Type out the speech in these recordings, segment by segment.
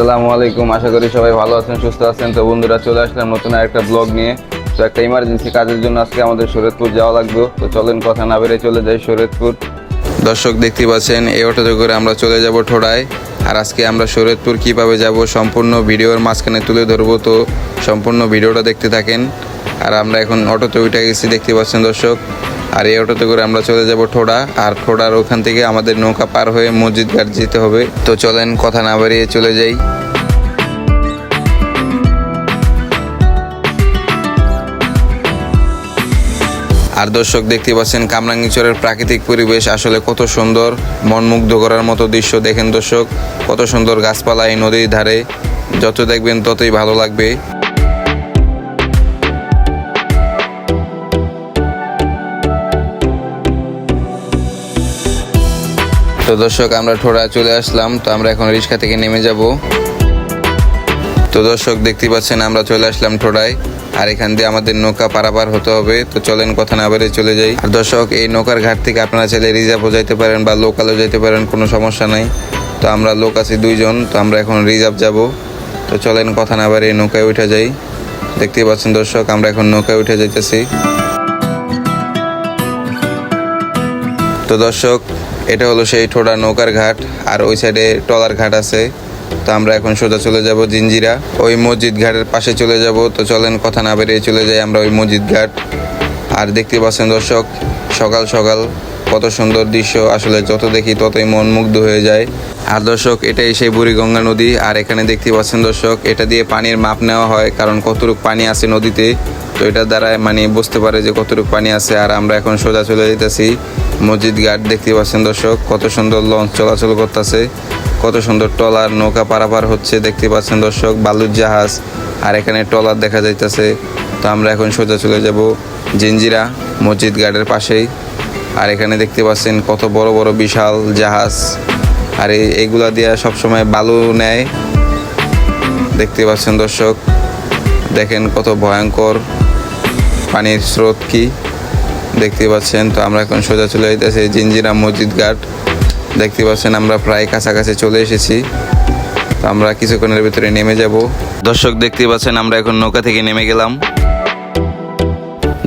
আসসালামু আলাইকুম। আশা করি সবাই ভালো আছেন, সুস্থ আছেন। তো বন্ধুরা, চলে আসলাম নতুন একটা ব্লগ নিয়ে। তো একটা ইমার্জেন্সি কাজের জন্য আজকে আমাদের শরৎপুর যাওয়া লাগবে। তো চলেন, কথা না বেড়ে চলে যাই শরৎপুর দর্শক দেখতে পাচ্ছেন, এই অটোতে করে আমরা চলে যাব ঠোড়ায় আর আজকে আমরা শরৎপুর কীভাবে যাব সম্পূর্ণ ভিডিওর মাঝখানে তুলে ধরবো। তো সম্পূর্ণ ভিডিওটা দেখতে থাকেন। আর আমরা এখন অটোতে উঠে গেছি, দেখতে পাচ্ছেন দর্শক। আর এই অটোতে করে আমরা চলে যাব ঠোড়া। আর ঠোড়ার ওখান থেকে আমাদের নৌকা পার হয়ে মসজিদ ঘাট যেতে হবে। তো চলেন, কথা না বাড়িয়ে চলে যাই। আর দর্শক, দেখতে পাচ্ছেন কামরাঙ্গীচরের প্রাকৃতিক পরিবেশ আসলে কত সুন্দর। মনমুগ্ধ করার মতো দৃশ্য দেখেন দর্শক। কত সুন্দর গাছপালা এই নদীর ধারে। যত দেখবেন ততই ভালো লাগবে। তো দর্শক, আমরা ঠোড়া চলে আসলাম। তো আমরা এখন রিক্সা থেকে নেমে যাব। তো দর্শক, দেখতে পাচ্ছেন, আমরা চলে আসলাম ঠোড়ায় আর এখান দিয়ে আমাদের নৌকা পারাপার হতে হবে। তো চলেন, কথা না বেড়ে চলে যাই। আর দর্শক, এই নৌকার ঘাট থেকে আপনারা চাইলে রিজার্ভও যাইতে পারেন বা লোকালও যাইতে পারেন, কোনো সমস্যা নাই। তো আমরা লোক আছি দুইজন, তো আমরা এখন রিজার্ভ যাব। তো চলেন, কথা না বেড়ে নৌকায় উঠে যাই। দেখতেই পাচ্ছেন দর্শক, আমরা এখন নৌকায় উঠে যাইতেছি। তো দর্শক এটা হলো সেই ঠোড়া নৌকার ঘাট, আর ওই সাইডে টলার ঘাট আছে। তো আমরা এখন সোজা চলে যাব জিঞ্জিরা ওই মসজিদ ঘাটের পাশে চলে যাব। তো চলেন, কথা না বেরিয়ে চলে যাই আমরা ওই মসজিদ ঘাট। আর দেখতে পাচ্ছেন দর্শক, সকাল সকাল কত সুন্দর দৃশ্য। আসলে যত দেখি ততই মন মুগ্ধ হয়ে যায়। আর দর্শক, এটাই সেই বুড়িগঙ্গা নদী। আর এখানে দেখতে পাচ্ছেন দর্শক, এটা দিয়ে পানির মাপ নেওয়া হয়, কারণ কতটুকু পানি আছে নদীতে, তো এটার দ্বারা মানে বুঝতে পারে যে কতটুকু পানি আছে। আর আমরা এখন সোজা চলে যেতেছি মসজিদ ঘাট। দেখতে পাচ্ছেন দর্শক, কত সুন্দর লঞ্চ চলাচল করতেছে, কত সুন্দর টলার নৌকা পারাপার হচ্ছে দেখতে পাচ্ছেন দর্শক, বালুর জাহাজ। আর এখানে টলার দেখা যাইতেছে। তো আমরা এখন সোজা চলে যাব জিঞ্জিরা মসজিদ ঘাটের পাশেই। আর এখানে দেখতে পাচ্ছেন কত বড় বড় বিশাল জাহাজ। আর এই- এইগুলা দিয়ে সবসময় বালু নেয়। দেখতে পাচ্ছেন দর্শক, দেখেন কত ভয়ঙ্কর পানির স্রোত কি। দেখতে পাচ্ছেন, তো আমরা এখন সোজা চলে যেতেছি জিঞ্জিরা মসজিদ ঘাট। দেখতে পাচ্ছেন আমরা প্রায় কাছাকাছি চলে এসেছি। তো আমরা কিছুক্ষণের ভিতরে নেমে যাব। দর্শক, দেখতে পাচ্ছেন আমরা এখন নৌকা থেকে নেমে গেলাম।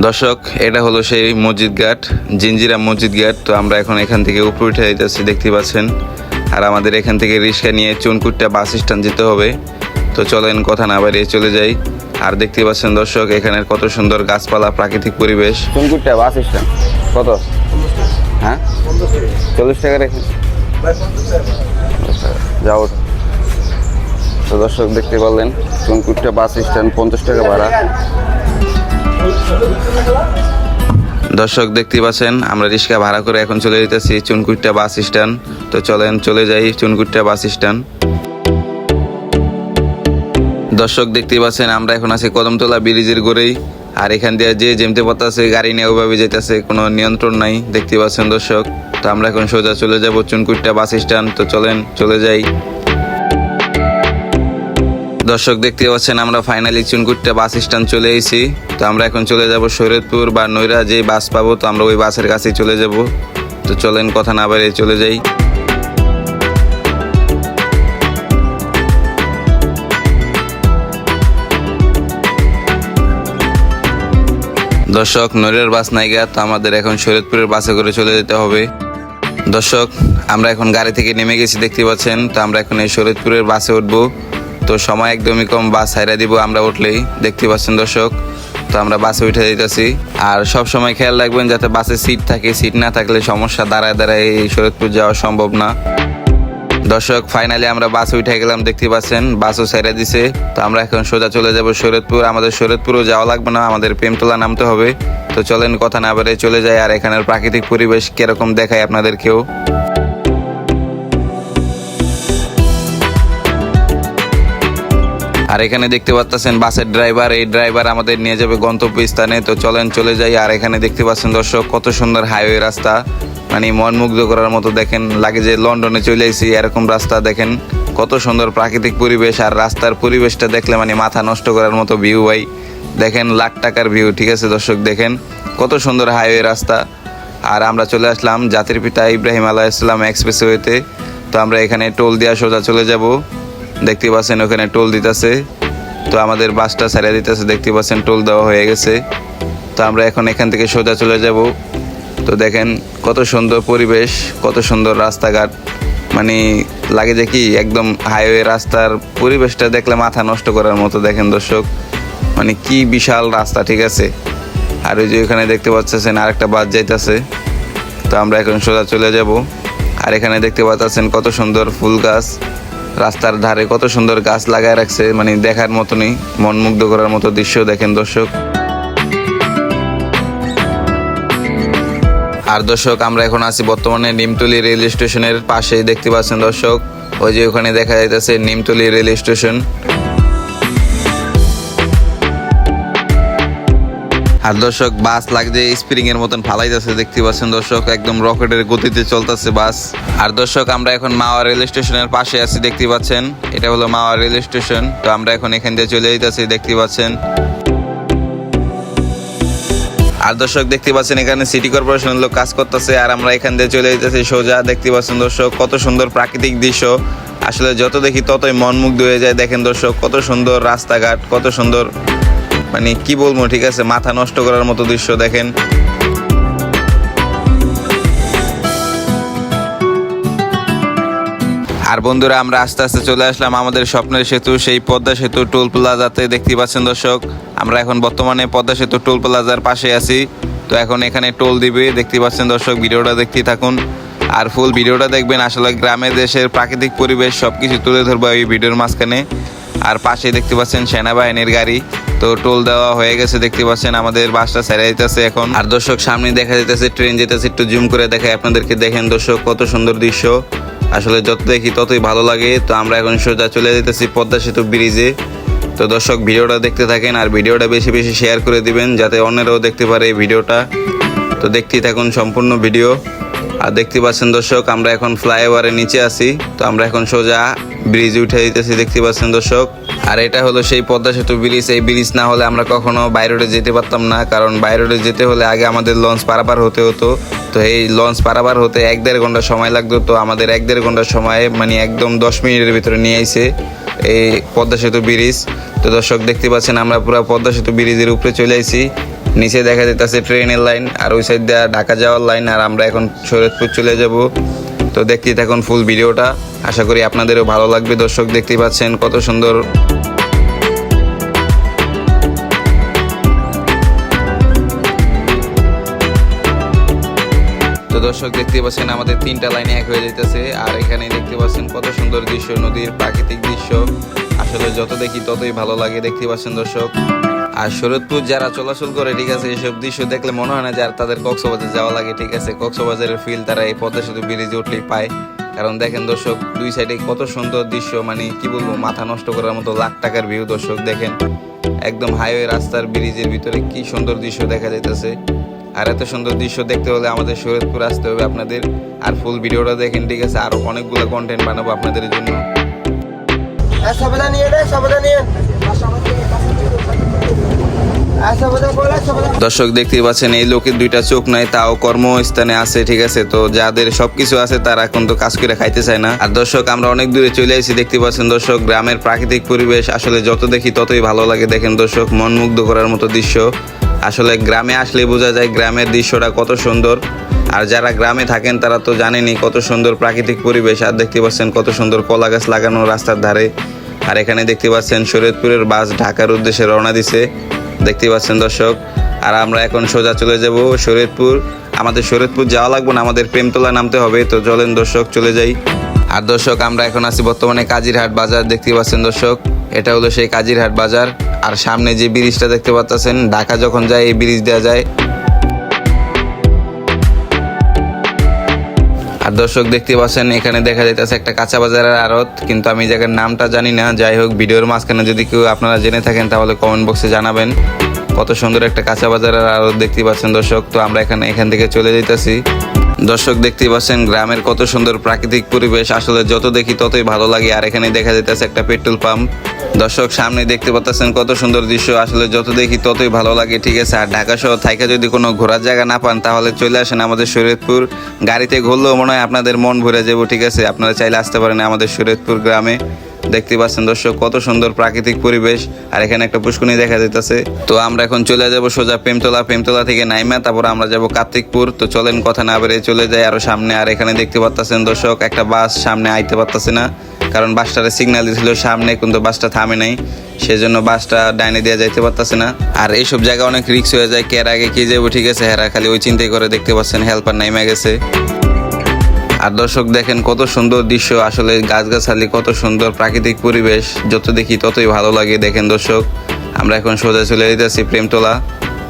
দর্শক, এটা হলো সেই মসজিদ ঘাট জিঞ্জিরা মসজিদ ঘাট। তো আমরা এখন এখান থেকে উপরে উঠে যাইতেছি, দেখতে পাচ্ছেন। আর আমাদের এখান থেকে রিক্সা নিয়ে চুনকুটটা বাস স্ট্যান্ড যেতে হবে। তো চলেন, কথা না বাড়িয়ে চলে যাই। আর দেখতে পাচ্ছেন দর্শক এখানে কত সুন্দর গাছপালা, প্রাকৃতিক পরিবেশ। চুনকুটটা বাস স্ট্যান্ড, কত? হ্যাঁ? চল্লিশ টাকা রেখে। যাও তো দর্শক, দেখতে পারলেন, চুনকুটটা বাস স্ট্যান্ড, পঞ্চাশ টাকা ভাড়া। দর্শক দেখতে পাচ্ছেন, আমরা রিক্সা ভাড়া করে এখন চলে যেতেছি চুনকুট্টা বাস স্ট্যান্ড। তো চলেন, চলে যাই চুনকুট্টা বাস স্ট্যান্ড। দর্শক দেখতে পাচ্ছেন, আমরা এখন আছি কদমতলা ব্রিজের গোড়েই। আর এখান দিয়ে যে যেমতে পাতাছে গাড়ি নিয়ে ওইভাবে যেতেছে কোনো নিয়ন্ত্রণ নাই, দেখতে পাচ্ছেন দর্শক। তো আমরা এখন সোজা চলে যাব চুনকুট্টা বাস স্ট্যান্ড। তো চলেন, চলে যাই। দর্শক দেখতে পাচ্ছেন, আমরা ফাইনালি চুনকুট্টা বাস স্ট্যান্ড চলে এসেছি। তো আমরা এখন চলে যাব শরীয়তপুর বা নৈরা যে বাস পাবো, তো আমরা ওই বাসের কাছেই চলে যাব। তো চলেন, কথা না বাড়িয়ে চলে যাই। দর্শক, নৈরার বাস নাইগা তো আমাদের এখন শরীয়তপুরের বাসে করে চলে যেতে হবে। দর্শক, আমরা এখন গাড়ি থেকে নেমে গেছি, দেখতে পাচ্ছেন। তো আমরা এখন এই শরীয়তপুরের বাসে উঠবো। তো সময় একদমই কম, বাস হাইরা দিব আমরা উঠলেই। দেখতে পাচ্ছেন দর্শক, তো আমরা বাসে উঠে দিতেছি আর সব সময় খেয়াল রাখবেন যাতে বাসে সিট থাকে সিট না থাকলে সমস্যা দাঁড়ায় দাঁড়ায় এই শরীয়তপুর যাওয়া সম্ভব না। দর্শক ফাইনালি আমরা বাস উঠে গেলাম, দেখতে পাচ্ছেন, বাসও ছেড়ে দিছে। তো আমরা এখন সোজা চলে যাব শরীয়তপুর আমাদের শরীয়তপুরও যাওয়া লাগবে না, আমাদের প্রেমতলা নামতে হবে। তো চলেন, কথা না বেড়ে চলে যায় আর এখানের প্রাকৃতিক পরিবেশ কীরকম দেখায় আপনাদেরকেও। আর এখানে দেখতে পাচ্ছেন বাসের ড্রাইভার এই ড্রাইভার আমাদের নিয়ে যাবে গন্তব্য স্থানে তো চলেন, চলে যাই। আর এখানে দেখতে পাচ্ছেন দর্শক, কত সুন্দর হাইওয়ে রাস্তা। মানে মন মুগ্ধ করার মতো দেখেন লাগে যে লন্ডনে চলে এসেছি, এরকম রাস্তা দেখেন। কত সুন্দর প্রাকৃতিক পরিবেশ, আর রাস্তার পরিবেশটা দেখলে মানে মাথা নষ্ট করার মতো ভিউ ভাই। দেখেন, লাখ টাকার ভিউ ঠিক আছে দর্শক, দেখেন। কত সুন্দর হাইওয়ে রাস্তা। আর আমরা চলে আসলাম জাতির পিতা ইব্রাহিম আলাহ ইসলাম এক্সপ্রেসওয়েতে তো। আমরা এখানে টোল দেওয়া সোজা চলে যাব। দেখতে পাচ্ছেন ওখানে টোল দিতেছে। তো আমাদের বাসটা ছেড়ে দিতেছে, দেখতে পাচ্ছেন টোল দেওয়া হয়ে গেছে। তো আমরা এখন এখান থেকে সোজা চলে যাব। তো দেখেন কত সুন্দর পরিবেশ, কত সুন্দর রাস্তাঘাট। মানে লাগে যে কি, একদম হাইওয়ে রাস্তার পরিবেশটা দেখলে মাথা নষ্ট করার মতো দেখেন দর্শক। মানে কি বিশাল রাস্তা, ঠিক আছে? আর ওই যে ওখানে দেখতে পাচ্ছেন আরেকটা বাস যাইতেছে। তো আমরা এখন সোজা চলে যাব। আর এখানে দেখতে পাচ্ছেন কত সুন্দর ফুল গাছ। রাস্তার ধারে কত সুন্দর গাছ লাগায় রাখছে মানে দেখার মতনই মন মুগ্ধ করার মতো দৃশ্য দেখেন দর্শক। আর দর্শক, আমরা এখন আছি বর্তমানে নিমতলি রেল স্টেশনের পাশেই, দেখতে পাচ্ছেন দর্শক, ওই যে ওখানে দেখা যাইতেছে নিমতলি রেল স্টেশন। আর দর্শক, বাস লাগছে স্প্রিং এর মতন ফালাইতেছে, দেখতে পাচ্ছেন দর্শক, একদম রকেটের গতিতে চলতেছে বাস। আর দর্শক, আমরা এখন মাওয়া রেল স্টেশনের পাশে আছি, দেখতে পাচ্ছেন। এটা হলো মাওয়া রেল স্টেশন। তো আমরা এখন এখান দিয়ে চলে যেতেছি দেখতে পাচ্ছেন। আর দর্শক, দেখতে পাচ্ছেন, এখানে সিটি কর্পোরেশনের লোক কাজ করতেছে, আর আমরা এখান দিয়ে চলে যেতেছি সোজা। দেখতে পাচ্ছেন দর্শক, কত সুন্দর প্রাকৃতিক দৃশ্য। আসলে যত দেখি ততই মন মুগ্ধ হয়ে যায়। দেখেন দর্শক, কত সুন্দর রাস্তাঘাট, কত সুন্দর মানে কি বলব, ঠিক আছে, মাথা নষ্ট করার মতো দৃশ্য দেখেন। আর বন্ধুরা, আমরা আস্তে আস্তে চলে আসলাম আমাদের স্বপ্নের সেতু, সেই পদ্মা সেতু টোল প্লাজাতে দেখতে পাচ্ছেন দর্শক। আমরা এখন বর্তমানে পদ্মা সেতু টোল প্লাজার পাশে আছি। তো এখন এখানে টোল দিবে, দেখতে পাচ্ছেন দর্শক, ভিডিওটা দেখতে থাকুন। আর ফুল ভিডিওটা দেখবেন, আসলে গ্রামে, দেশের প্রাকৃতিক পরিবেশ সবকিছু তুলে ধরবো এই ভিডিওর মাঝখানে। আর পাশে দেখতে পাচ্ছেন সেনাবাহিনীর গাড়ি। তো টোল দেওয়া হয়ে গেছে, দেখতে পাচ্ছেন আমাদের বাসটা ছেড়ে দিতেছে এখন। আর দর্শক, সামনে দেখা যেতেছে ট্রেন যেতেছে, একটু জুম করে দেখায় আপনাদেরকে। দেখেন দর্শক, কত সুন্দর দৃশ্য। আসলে যত দেখি ততই ভালো লাগে। তো আমরা এখন সোজা চলে যেতেছি পদ্মা সেতু ব্রিজে। তো দর্শক, ভিডিওটা দেখতে থাকেন আর ভিডিওটা বেশি বেশি শেয়ার করে দিবেন, যাতে অন্যরাও দেখতে পারে এই ভিডিওটা। তো দেখতেই থাকুন সম্পূর্ণ ভিডিও। আর দেখতে পাচ্ছেন দর্শক, আমরা এখন ফ্লাইওভারের নিচে আছি। তো আমরা এখন সোজা ব্রিজ উঠে দিতেছি দেখতে পাচ্ছেন দর্শক। আর এটা হলো সেই পদ্মা সেতু ব্রিজ এই ব্রিজ না হলে আমরা কখনো বাইরোডে যেতে পারতাম না, কারণ বাইরোডে যেতে হলে আগে আমাদের লঞ্চ পারাপার হতে হতো। তো এই লঞ্চ পারাপার হতে এক দেড় ঘণ্টা সময় লাগতো। তো আমাদের এক দেড় ঘণ্টা সময় মানে একদম দশ মিনিটের ভিতরে নিয়ে আইছে এই পদ্মা সেতু ব্রিজ তো দর্শক, দেখতে পাচ্ছেন আমরা পুরো পদ্মা সেতু ব্রিজের উপরে চলে আইছি। নিচে দেখা যেতেছে ট্রেনের লাইন, আর ওই সাইড দিয়ে ঢাকা যাওয়ার লাইন, আর আমরা এখন শরীয়তপুর চলে যাব। তো দেখতেই থাকুন ফুল ভিডিওটা। আশা করি আপনাদেরও ভালো লাগবে। দর্শক দেখতেই পাচ্ছেন কত সুন্দর। তো দর্শক দেখতে পাচ্ছেন, আমাদের তিনটা লাইনে এক হয়ে যেতেছে আর এখানে দেখতে পাচ্ছেন কত সুন্দর দৃশ্য, নদীর প্রাকৃতিক দৃশ্য। আসলে যত দেখি ততই ভালো লাগে দেখতে পাচ্ছেন দর্শক। আর শরৎপুর যারা চলাচল করে, ঠিক আছে, এসব দৃশ্য দেখলে মনে হয় না যে আর তাদের কক্সবাজার যাওয়া লাগে, ঠিক আছে? কক্সবাজারের ফিল তারা এই পদ্মা সেতু ব্রিজে উঠলেই পায়। কারণ দেখেন দর্শক, দুই সাইডে কত সুন্দর দৃশ্য মানে কি বলব, মাথা নষ্ট করার মতো লাখ টাকার ভিউ দর্শক দেখেন। একদম হাইওয়ে রাস্তার ব্রিজের ভিতরে কি সুন্দর দৃশ্য দেখা যাইতেছে। আর এত সুন্দর দৃশ্য দেখতে হলে আমাদের শরীরপুর আসতে হবে আপনাদের। আর ফুল ভিডিওটা দেখেন, ঠিক আছে? আরও অনেকগুলো কন্টেন্ট বানাবো আপনাদের জন্য। আর নিয়ে নিয়ে দর্শক দেখতে পাচ্ছেন, এই লোকের দুইটা চোখ নাই, তাও কর্মস্থানে আছে, ঠিক আছে? তো যাদের সবকিছু আছে, তারা এখন তো কাজ করে খাইতে চায় না। আর দর্শক, আমরা অনেক দূরে চলে আসি, দেখতে পাচ্ছেন দর্শক, গ্রামের প্রাকৃতিক পরিবেশ আসলে যত দেখি ততই ভালো লাগে। দেখেন দর্শক মন মুগ্ধ করার মতো দৃশ্য। আসলে গ্রামে আসলে বোঝা যায় গ্রামের দৃশ্যটা কত সুন্দর। আর যারা গ্রামে থাকেন, তারা তো জানেনই কত সুন্দর প্রাকৃতিক পরিবেশ। আর দেখতে পাচ্ছেন কত সুন্দর কলা গাছ লাগানো রাস্তার ধারে। আর এখানে দেখতে পাচ্ছেন শরীয়তপুরের বাস ঢাকার উদ্দেশ্যে রওনা দিছে। দেখতে পাচ্ছেন দর্শক। আর আমরা এখন সোজা চলে যাব শরীরপুর আমাদের শরীয়তপুর যাওয়া লাগবে না, আমাদের প্রেমতলা নামতে হবে। তো চলেন দর্শক, চলে যাই। আর দর্শক, আমরা এখন আছি বর্তমানে কাজিরহাট বাজার দেখতে পাচ্ছেন দর্শক। এটা হলো সেই কাজিরহাট বাজার। আর সামনে যে ব্রিজটা দেখতে পাচ্ছেন, ঢাকা যখন যায়, এই ব্রিজ দেওয়া যায়। আর দর্শক দেখতে পাচ্ছেন, এখানে দেখা যাইতেছে একটা কাঁচা বাজারের আড়ত, কিন্তু আমি জায়গার নামটা জানি না। যাই হোক, ভিডিওর মাঝখানে যদি কেউ আপনারা জেনে থাকেন, তাহলে কমেন্ট বক্সে জানাবেন। কত সুন্দর একটা কাঁচা বাজারের আড়ত দেখতে পাচ্ছেন দর্শক। তো আমরা এখানে এখান থেকে চলে যেতেছি দর্শক দেখতে পাচ্ছেন, গ্রামের কত সুন্দর প্রাকৃতিক পরিবেশ। আসলে যত দেখি ততই ভালো লাগে, আর এখানে দেখা যাইতেছে একটা পেট্রোল পাম্প। দর্শক সামনে দেখতে পাচ্ছেন কত সুন্দর দৃশ্য। আসলে যত দেখি ততই ভালো লাগে, ঠিক আছে? আর ঢাকা শহর থাইকা যদি কোনো ঘোরার জায়গা না পান, তাহলে চলে আসেন আমাদের শরীয়তপুর। গাড়িতে ঘুরলেও মনে হয় আপনাদের মন ভরে যাব ঠিক আছে? আপনারা চাইলে আসতে পারেন আমাদের শরীয়তপুর গ্রামে। দেখতে পাচ্ছেন দর্শক, কত সুন্দর প্রাকৃতিক পরিবেশ। আর এখানে একটা পুষ্কুনি দেখা যাইতেছে। তো আমরা এখন চলে যাব সোজা প্রেমতলা। প্রেমতলা থেকে নাইমা, তারপর আমরা যাব কার্তিকপুর। তো চলেন, কথা না বেরিয়ে চলে যাই আরও সামনে। আর এখানে দেখতে পাচ্ছেন দর্শক, একটা বাস সামনে আইতে পারতেছে না। কারণ বাসটারে সিগন্যাল দিছিল সামনে, কিন্তু বাসটা থামে নাই। সেজন্য বাসটা ডাইনে দিয়ে যাইতে পারতেছে না। আর এইসব জায়গা অনেক রিক্স হয়ে যায়। কে আগে কি যাব ঠিক আছে, হেরা খালি ওই চিন্তাই করে দেখতে পাচ্ছেন। হেল্পার নাইমা গেছে। আর দর্শক দেখেন কত সুন্দর দৃশ্য, আসলে গাছগাছালি, কত সুন্দর প্রাকৃতিক পরিবেশ, যত দেখি ততই ভালো লাগে। দেখেন দর্শক, আমরা এখন সোজা চলে যেতেছি প্রেমতলা।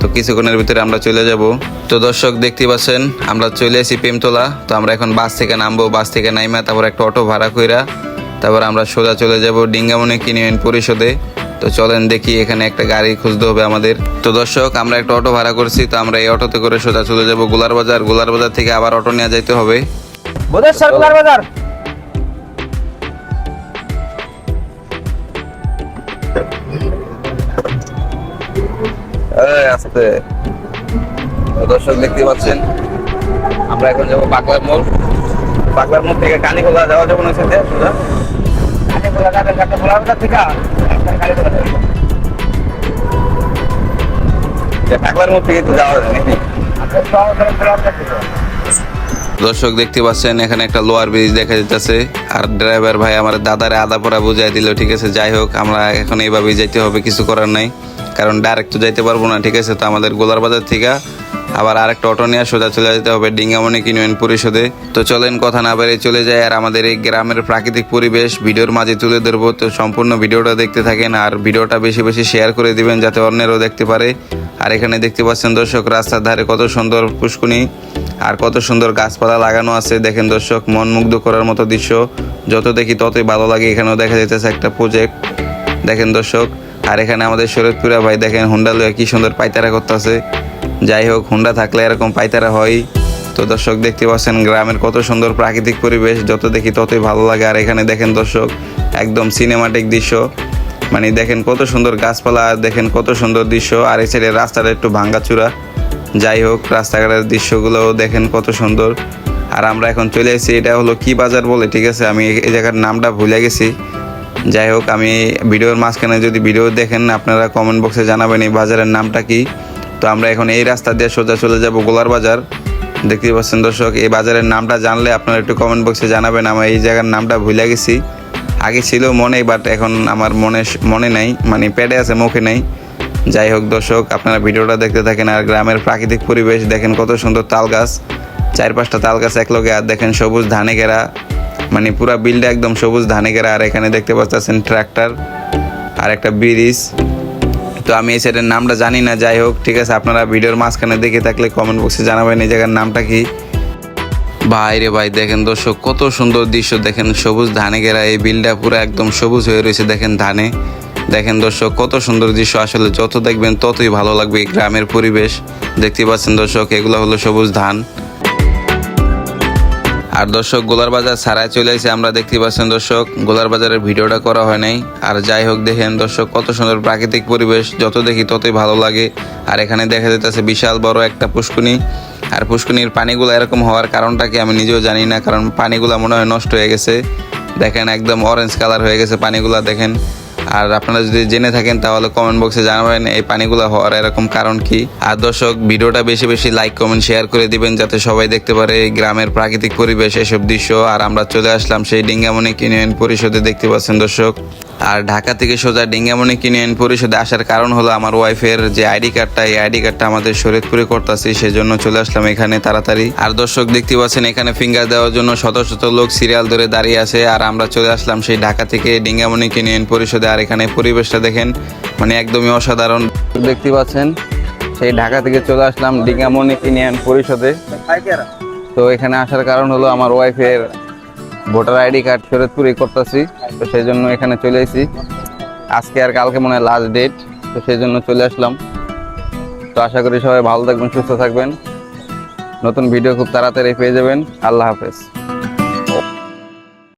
তো কিছুক্ষণের ভিতরে আমরা চলে যাব। তো দর্শক, দেখতে পাচ্ছেন, আমরা চলে এসেছি প্রেমতলা। তো আমরা এখন বাস থেকে নামবো, বাস থেকে নাইমা, তারপর একটা অটো ভাড়া কইরা, তারপর আমরা সোজা চলে যাব ডিঙ্গামনি কিনিউন পরিষদে। তো চলেন দেখি এখানে একটা গাড়ি খুঁজতে হবে আমাদের। তো দর্শক, আমরা একটা অটো ভাড়া করছি, তো আমরা এই অটোতে করে সোজা চলে যাব গোলার বাজার গোলার বাজার থেকে আবার অটো নিয়ে যাইতে হবে। বোধের সার্কুলার বাজার। আস্তে। দর্শক দেখতে পাচ্ছেন আমরা এখন যাব বাকলার মোড়। বাকলার মোড় থেকে কালীখোলা যাওয়া যাব না সাথে সোজা। কালীখোলা যাবেন বাজার থেকে আপনার যাবেন বাকলার মোড় থেকে তো যাওয়া যায় নাকি? দর্শক দেখতে পাচ্ছেন, এখানে একটা লোয়ার ব্রিজ দেখা যাচ্ছে আর ড্রাইভার ভাই আমার দাদারে আদা পড়া বুঝাই দিল, ঠিক আছে, যাই হোক, আমরা এখন এইভাবেই যাইতে হবে, কিছু করার নাই। কারণ ডাইরেক্ট তো যাইতে পারব না, ঠিক আছে, তো আমাদের গোলার বাজার থেকে আবার আরেকটা অটো নিয়ে সোজা চলে যেতে হবে ডিঙ্গামনি কিনুয়েন পরিষদে। তো চলেন, কথা না বেরিয়ে চলে যায়, আর আমাদের এই গ্রামের প্রাকৃতিক পরিবেশ ভিডিওর মাঝে তুলে ধরবো। তো সম্পূর্ণ ভিডিওটা দেখতে থাকেন, আর ভিডিওটা বেশি বেশি শেয়ার করে দিবেন, যাতে অন্যেরও দেখতে পারে। আর এখানে দেখতে পাচ্ছেন দর্শক, রাস্তার ধারে কত সুন্দর পুষ্কুনি আর কত সুন্দর গাছপালা লাগানো আছে। দেখেন দর্শক মন মুগ্ধ করার মতো দৃশ্য। যত দেখি ততই ভালো লাগে। এখানেও দেখা যাইতেছে একটা প্রজেক্ট দেখেন দর্শক, আর এখানে আমাদের শরৎপুরা ভাই দেখেন হুন্ডা লয়ে কি সুন্দর পাইতারা করতেছে। যাই হোক হুন্ডা থাকলে এরকম পাইতারা হয়। তো দর্শক, দেখতে পাচ্ছেন গ্রামের কত সুন্দর প্রাকৃতিক পরিবেশ। যত দেখি ততই ভালো লাগে। আর এখানে দেখেন দর্শক, একদম সিনেমাটিক দৃশ্য। মানে দেখেন কত সুন্দর গাছপালা, দেখেন কত সুন্দর দৃশ্য। আর সাইডের রাস্তাটা একটু ভাঙ্গাচুরা যাই হোক, রাস্তাঘাটের দৃশ্যগুলো দেখেন কত সুন্দর। আর আমরা এখন চলে এসেছি, এটা হলো কি বাজার বলে, ঠিক আছে? আমি এই জায়গার নামটা ভুলে গেছি। যাই হোক, আমি ভিডিওর মাঝখানে যদি ভিডিও দেখেন, আপনারা কমেন্ট বক্সে জানাবেন এই বাজারের নামটা কি। তো আমরা এখন এই রাস্তা দিয়ে সোজা চলে যাব গোলার বাজার। দেখতে পাচ্ছেন দর্শক, এই বাজারের নামটা জানলে আপনারা একটু কমেন্ট বক্সে জানাবেন আমার এই জায়গার নামটা ভুলে গেছি। আগে ছিল মনে বাট এখন আমার মনে মনে নাই মানে পেটে আছে, মুখে নাই। যাই হোক দর্শক, আপনারা ভিডিওটা দেখতে থাকেন আর গ্রামের প্রাকৃতিক পরিবেশ দেখেন কত সুন্দর তাল গাছ। চার পাঁচটা তাল গাছ একলগে আর দেখেন সবুজ ধানে ঘেরা। মানে পুরা বিলটা একদম সবুজ ধানে ঘেরা, আর এখানে দেখতে পাচ্ছেন ট্রাক্টর আর একটা ব্রিজ। তো আমি এই সাইডের নামটা জানি না, যাই হোক, ঠিক আছে, আপনারা ভিডিওর মাঝখানে দেখে থাকলে কমেন্ট বক্সে জানাবেন এই জায়গার নামটা কি। ভাই রে ভাই, দেখেন দর্শক, কত সুন্দর দৃশ্য, দেখেন সবুজ ধানে ঘেরা, এই বিলটা পুরো একদম সবুজ হয়ে রয়েছে, দেখেন ধানে। দেখেন দর্শক, কত সুন্দর দৃশ্য। আসলে যত দেখবেন ততই ভালো লাগবে গ্রামের পরিবেশ। দেখতে পাচ্ছেন দর্শক, এগুলো হলো সবুজ ধান। আর দর্শক, গোলার বাজার ছাড়াই চলে আসে আমরা দেখতে পাচ্ছেন দর্শক, গোলার বাজারের ভিডিওটা করা হয় নাই। আর যাই হোক, দেখেন দর্শক, কত সুন্দর প্রাকৃতিক পরিবেশ। যত দেখি ততই ভালো লাগে। আর এখানে দেখা যেতেছে বিশাল বড় একটা পুষ্কুনি। আর পুষ্কুনির পানিগুলো এরকম হওয়ার কারণটা কি আমি নিজেও জানি না, কারণ পানিগুলো মনে হয় নষ্ট হয়ে গেছে। দেখেন একদম অরেঞ্জ কালার হয়ে গেছে পানিগুলো, দেখেন। আর আপনারা যদি জেনে থাকেন, তাহলে কমেন্ট বক্সে জানাবেন এই পানিগুলো হওয়ার এরকম কারণ কি। আর দর্শক, ভিডিওটা বেশি বেশি লাইক কমেন্ট শেয়ার করে দিবেন, যাতে সবাই দেখতে পারে এই গ্রামের প্রাকৃতিক পরিবেশ, এসব দৃশ্য। আর আমরা চলে আসলাম সেই ডিঙ্গামণি ইউনিয়ন পরিষদে, দেখতে পাচ্ছেন দর্শক। আর ঢাকা থেকে সোজা ডিঙ্গামণি ইউনিয়ন পরিষদে আসার কারণ হলো আমার ওয়াইফের যে আইডি কার্ডটা, এই আইডি কার্ডটা আমাদের শরীরপুরে করতেছি, সেজন্য চলে আসলাম এখানে তাড়াতাড়ি। আর দর্শক দেখতে পাচ্ছেন, এখানে ফিঙ্গার দেওয়ার জন্য শত শত লোক সিরিয়াল ধরে দাঁড়িয়ে আছে, আর আমরা চলে আসলাম সেই ঢাকা থেকে ডিঙ্গামণি ইউনিয়ন পরিষদে। আর এখানে পরিবেশটা দেখেন মানে একদমই অসাধারণ। দেখতে পাচ্ছেন, সেই ঢাকা থেকে চলে আসলাম ডিঙ্গামণি ইউনিয়ন পরিষদে। তো এখানে আসার কারণ হলো আমার ওয়াইফের ভোটার আইডি কার্ড ফেরতপুরি করতেছি, তো সেই জন্য এখানে চলে এসেছি আজকে আর কালকে মনে হয় লাস্ট ডেট তো সেই জন্য চলে আসলাম। তো আশা করি সবাই ভালো থাকবেন, সুস্থ থাকবেন। নতুন ভিডিও খুব তাড়াতাড়ি পেয়ে যাবেন। আল্লাহ হাফেজ।